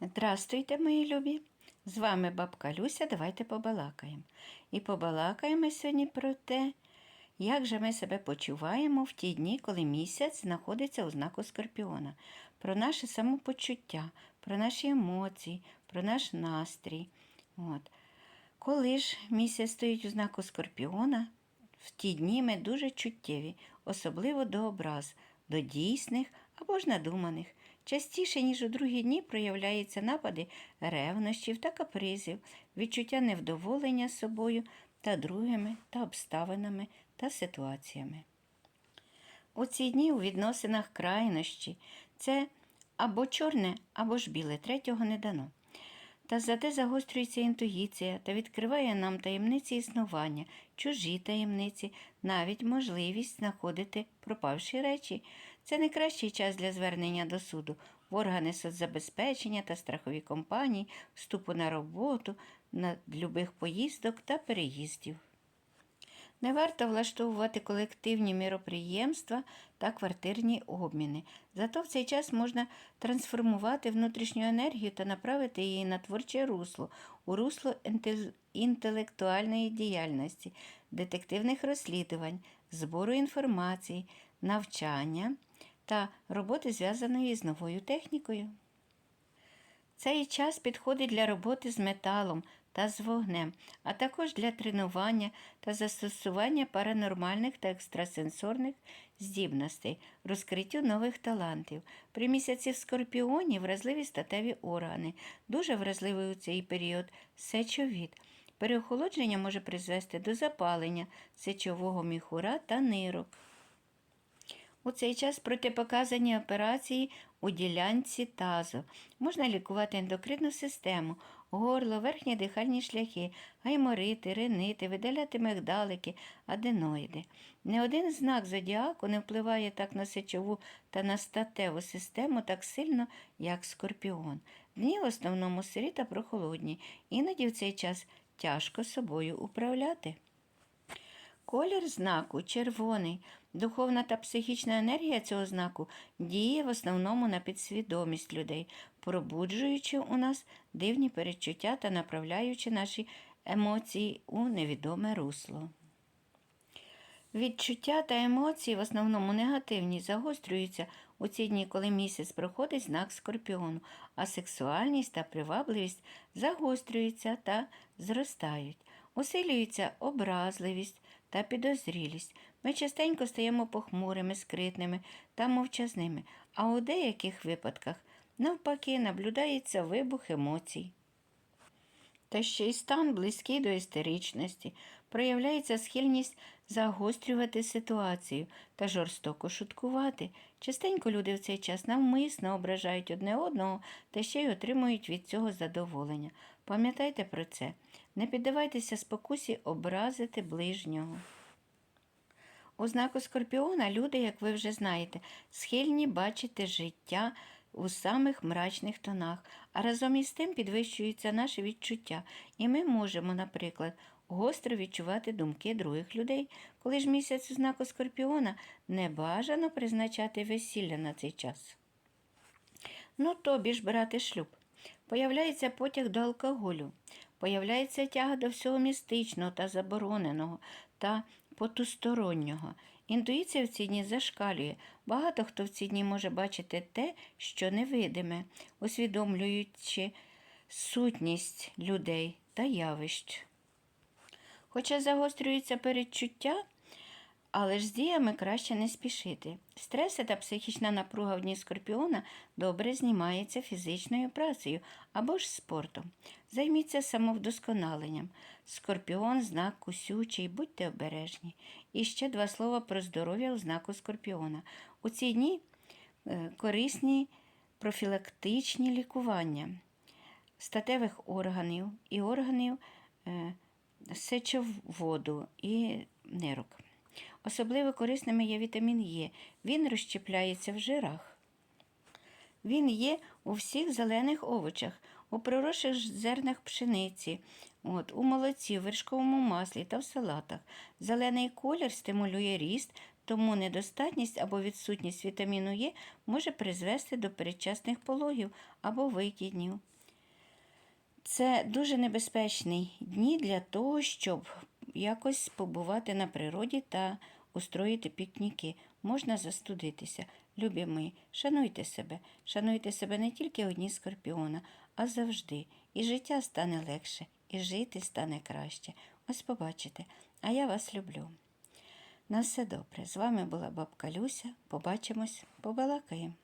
Здрастуйте, мої любі! З вами бабка Люся, давайте побалакаємо. І побалакаємо сьогодні про те, як же ми себе почуваємо в ті дні, коли місяць знаходиться у знаку Скорпіона, про наше самопочуття, про наші емоції, про наш настрій. От. Коли ж місяць стоїть у знаку Скорпіона, в ті дні ми дуже чуттєві, особливо до образ, до дійсних або ж надуманих. Частіше, ніж у другі дні, проявляються напади ревнощів та капризів, відчуття невдоволення собою та другими та обставинами та ситуаціями. У ці дні у відносинах крайнощі це або чорне, або ж біле, третього не дано. Та зате загострюється інтуїція та відкриває нам таємниці існування, чужі таємниці, навіть можливість знаходити пропавші речі. Це не кращий час для звернення до суду, в органи соцзабезпечення та страхові компанії, вступу на роботу, на любих поїздок та переїздів. Не варто влаштовувати колективні міроприємства та квартирні обміни. Зато в цей час можна трансформувати внутрішню енергію та направити її на творче русло, у русло інтелектуальної діяльності, детективних розслідувань, збору інформації, навчання та роботи, зв'язаної з новою технікою. Цей час підходить для роботи з металом та з вогнем, а також для тренування та застосування паранормальних та екстрасенсорних здібностей, розкриттю нових талантів. При місяці в скорпіоні вразливі статеві органи. Дуже вразливий у цей період сечовід. Переохолодження може призвести до запалення сечового міхура та нирок. У цей час протипоказані операції у ділянці тазу. Можна лікувати ендокринну систему, горло, верхні дихальні шляхи, гайморити, ринити, видаляти мигдалики, аденоїди. Не один знак зодіаку не впливає так на сечову та на статеву систему так сильно, як скорпіон. Дні в основному сирі та прохолодні, іноді в цей час тяжко собою управляти. Колір знаку червоний. Духовна та психічна енергія цього знаку діє в основному на підсвідомість людей, пробуджуючи у нас дивні перечуття та направляючи наші емоції у невідоме русло. Відчуття та емоції, в основному негативні, загострюються у ці дні, коли місяць проходить знак скорпіону, а сексуальність та привабливість загострюються та зростають. Усилюється образливість та підозрілість. Ми частенько стаємо похмурими, скритними та мовчазними, а у деяких випадках, навпаки, наблюдається вибух емоцій. Та ще й стан близький до істеричності, проявляється схильність загострювати ситуацію та жорстоко шуткувати. Частенько люди в цей час навмисно ображають одне одного та ще й отримують від цього задоволення. Пам'ятайте про це, не піддавайтеся спокусі образити ближнього. У Скорпіона люди, як ви вже знаєте, схильні бачити життя у самих мрачних тонах, а разом із тим підвищуються наші відчуття, і ми можемо, наприклад, гостро відчувати думки других людей. Коли ж місяць у знаку Скорпіона не бажано призначати весілля на цей час. Ну, тобі ж брати шлюб. Появляється потяг до алкоголю, появляється тяга до всього містичного та забороненого та потустороннього. Інтуїція в ці дні зашкалює. Багато хто в ці дні може бачити те, що невидиме, усвідомлюючи сутність людей та явищ. Хоча загострюється передчуття, але ж з діями краще не спішити. Стреси та психічна напруга в дні скорпіона добре знімається фізичною працею або ж спортом. Займіться самовдосконаленням. Скорпіон знак кусючий, будьте обережні. І ще два слова про здоров'я у знаку скорпіона. У ці дні е, корисні профілактичні лікування статевих органів і органів е, сечоводу і нирок. Особливо корисними є вітамін Е. Він розщепляється в жирах. Він є у всіх зелених овочах, у проросших зернах пшениці, от, у молоці, в вершковому маслі та в салатах. Зелений колір стимулює ріст тому недостатність або відсутність вітаміну Е може призвести до передчасних пологів або викиднів. Це дуже небезпечні дні для того, щоб якось побувати на природі та устроїти пікніки. Можна застудитися. Любі ми, шануйте себе, шануйте себе не тільки одні скорпіона, а завжди. І життя стане легше, і жити стане краще. Ось побачите. А я вас люблю. На все добре. З вами була бабка Люся. Побачимось, побалакаємо.